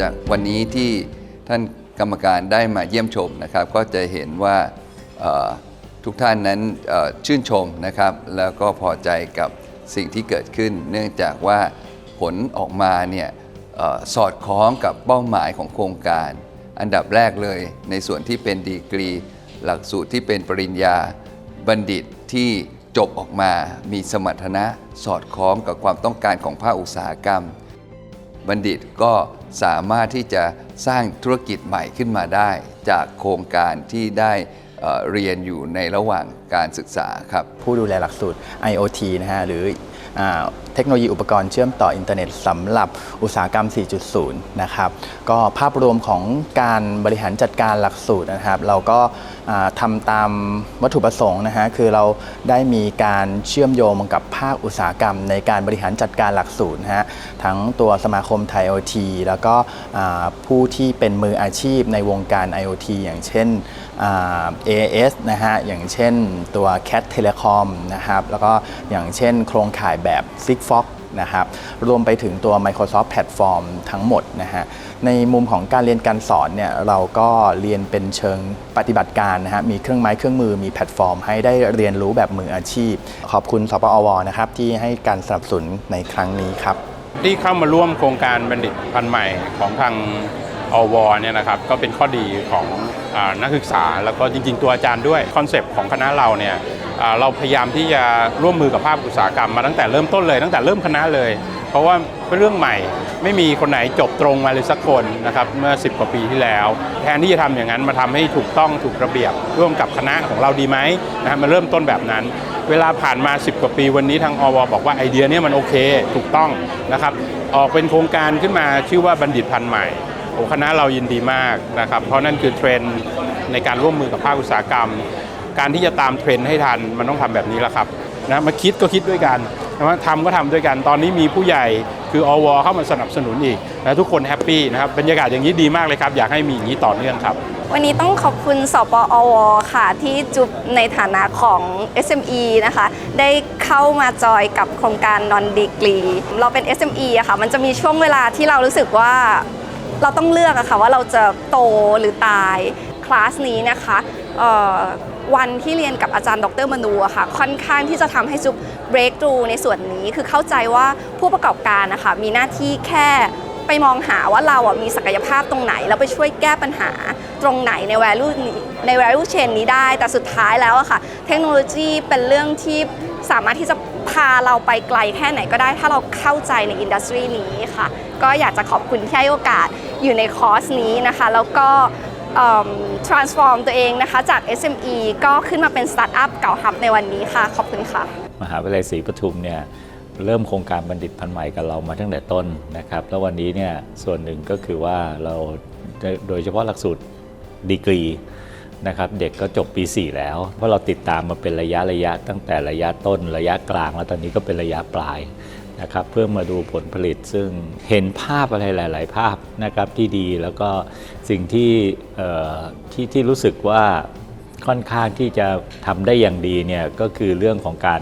จากวันนี้ที่ท่านกรรมการได้มาเยี่ยมชมนะครับ ก็จะเห็นว่าทุกท่านนั้นชื่นชมนะครับ แล้วก็พอใจกับสิ่งที่เกิดขึ้น เนื่องจากว่าผลออกมาเนี่ยอสอดคล้องกับเป้าหมายของโครงการ อันดับแรกเลยในส่วนที่เป็นดีกรี หลักสูตรที่เป็นปริญญาบัณฑิตที่จบออกมามีสมรรถนะสอดคล้องกับความต้องการของภาคอุตสาหกรรม บัณฑิตก็สามารถที่จะสร้างธุรกิจใหม่ขึ้นมาได้ จากโครงการที่ได้เรียนอยู่ในระหว่างการศึกษาครับ ผู้ดูแลหลักสูตร IoT นะฮะหรือ เทคโนโลยีอุปกรณ์เชื่อมต่ออินเทอร์เน็ตสำหรับอุตสาหกรรม 4.0 นะครับก็ภาพรวมของการบริหารจัดการหลักสูตรนะครับ เราก็ทำตามวัตถุประสงค์นะฮะคือเราได้มีการเชื่อมโยงกับภาคอุตสาหกรรม ในการบริหารจัดการหลักสูตรนะฮะทั้งตัวสมาคมไทย IoT แล้วก็ผู้ที่เป็นมืออาชีพในวงการ IoT อย่างเช่น อ่า AAS นะฮะ อย่างเช่นตัว Cat Telecom นะครับ แล้วก็อย่างเช่นโครงข่ายแบบ Sigfox นะครับ รวมไปถึงตัว Microsoft Platform ทั้งหมดนะฮะ ในมุมของการเรียนการสอนเนี่ย เราก็เรียนเป็นเชิงปฏิบัติการนะฮะ มีเครื่องไม้เครื่องมือ มีแพลตฟอร์ม ให้ได้เรียนรู้แบบมืออาชีพ ขอบคุณสปอวนะครับ ที่ให้การสนับสนุนในครั้งนี้ครับ ที่เข้ามาร่วมโครงการบัณฑิตพันธุ์ใหม่ของทาง อวเนี่ยนะครับก็เป็นข้อดีของอนักศึกษา แล้วก็จริง ๆ ตัวอาจารย์ด้วยคอนเซปต์ของคณะเราเนี่ยเราพยายามที่จะร่วมมือกับภาคอุตสาหกรรมมาตั้งแต่เริ่มต้นเลยตั้งแต่เริ่มคณะเลย เพราะว่าเป็นเรื่องใหม่ไม่มีคนไหนจบตรงมาเลยสักคนนะครับเมื่อ 10 กว่าปีที่แล้ว แทนที่จะทำอย่างนั้นมาทำให้ถูกต้องถูกระเบียบ ร่วมกับคณะของเราดีไหมนะมาเริ่มต้นแบบนั้น เวลาผ่านมา 10 กว่าปีวันนี้ทางอวบอกว่าไอเดียเนี้มันโอเค ถูกต้องนะครับออกเป็นโครงการขึ้นมาชื่อว่าบัณฑิตพันธุ์ใหม่ คณะเรายินดีมากนะครับ เพราะนั่นคือเทรนด์ในการร่วมมือกับภาคอุตสาหกรรม การที่จะตามเทรนด์ให้ทันมันต้องทำแบบนี้แหละครับนะมาคิดก็คิดด้วยกันนะทำก็ทำด้วยกันตอนนี้มีผู้ใหญ่คืออวเข้ามาสนับสนุนอีกนะทุกคนแฮปปี้นะครับบรรยากาศอย่างนี้ดีมากเลยครับ อยากให้มีอย่างนี้ต่อเนื่องครับ วันนี้ต้องขอบคุณสปอวค่ะ ที่จุบในฐานะของ SME นะคะ ได้เข้ามาจอยกับโครงการ non degree เราเป็น SME อะค่ะ มันจะมีช่วงเวลาที่เรารู้สึกว่า เราต้องเลือกอะค่ะว่าเราจะโตหรือตายคลาสนี้นะคะวันที่เรียนกับอาจารย์ดรมนูอะค่ะค่อนข้างที่จะทำให้จุบ break through ในส่วนนี้คือเข้าใจว่าผู้ประกอบการนะคะมีหน้าที่แค่ไปมองหาว่าเราอะมีศักยภาพตรงไหน แล้วไปช่วยแก้ปัญหาตรงไหนใน value ใน value chain นี้ได้ แต่สุดท้ายแล้วอะค่ะ เทคโนโลยีเป็นเรื่องที่สามารถที่จะพาเราไปไกลแค่ไหนก็ได้ ถ้าเราเข้าใจในอินดัสทรีนี้ค่ะ ก็อยากจะขอบคุณที่ให้โอกาส อยู่ในคอร์สนี้นะคะ แล้วก็ transform ตัวเองนะคะจาก SME ก็ขึ้นมาเป็นสตาร์ทอัพเก่าฮับในวันนี้ค่ะ ขอบคุณค่ะ มหาวิทยาลัยศรีปทุมเนี่ยเริ่มโครงการบัณฑิตพันธุ์ใหม่กับเรามาตั้งแต่ต้นนะครับแล้ววันนี้เนี่ยส่วนหนึ่งก็คือว่าเราโดยเฉพาะหลักสูตรดีกรีนะครับเด็กก็จบปี 4 แล้ว เพราะเราติดตามมาเป็นระยะระยะตั้งแต่ระยะต้นระยะกลาง แล้วตอนนี้ก็เป็นระยะปลาย นะครับเพื่อมาดูผลผลิตซึ่งเห็นภาพอะไรหลาย ๆ ภาพนะครับที่ดีแล้วก็สิ่งที่ที่ที่รู้สึกว่าค่อนข้างที่จะทำได้อย่างดีเนี่ยก็คือเรื่องของการ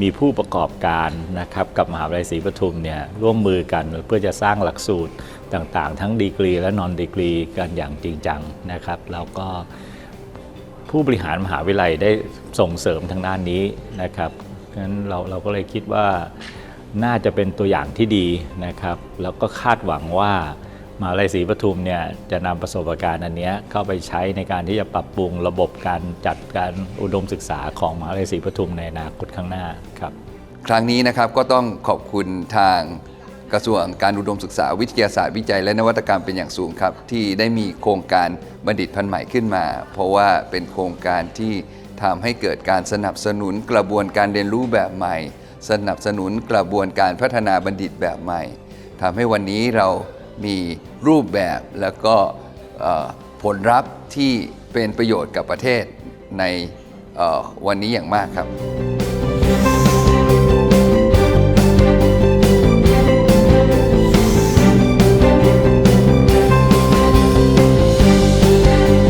มีผู้ประกอบการนะครับกับมหาวิทยาลัยศรีปทุมเนี่ยร่วมมือกันเพื่อจะสร้างหลักสูตรต่างๆ ทั้งดีกรีและนอนดีกรีกันอย่างจริงจังนะครับแล้วก็ผู้บริหารมหาวิทยาลัยได้ส่งเสริมทางด้านนี้นะครับงั้นเราเราก็เลยคิดว่า น่าจะเป็นตัวอย่างที่ดีนะครับ แล้วก็คาดหวังว่ามหาวิทยาลัยศรีปทุมเนี่ยจะนำประสบการณ์อันนี้เข้าไปใช้ในการที่จะปรับปรุงระบบการจัดการอุดมศึกษาของมหาวิทยาลัยศรีปทุมในอนาคตข้างหน้าครับครั้งนี้นะครับก็ต้องขอบคุณทางกระทรวงการอุดมศึกษาวิทยาศาสตร์วิจัยและนวัตกรรมเป็นอย่างสูงครับ ที่ได้มีโครงการบัณฑิตพันธุ์ใหม่ขึ้นมา เพราะว่าเป็นโครงการที่ทำให้เกิดการสนับสนุนกระบวนการเรียนรู้แบบใหม่ สนับสนุนกระบวนการพัฒนาบัณฑิตแบบใหม่ทำให้วันนี้เรามีรูปแบบแล้วก็ผลลัพธ์ที่เป็นประโยชน์กับประเทศในวันนี้อย่างมากครับ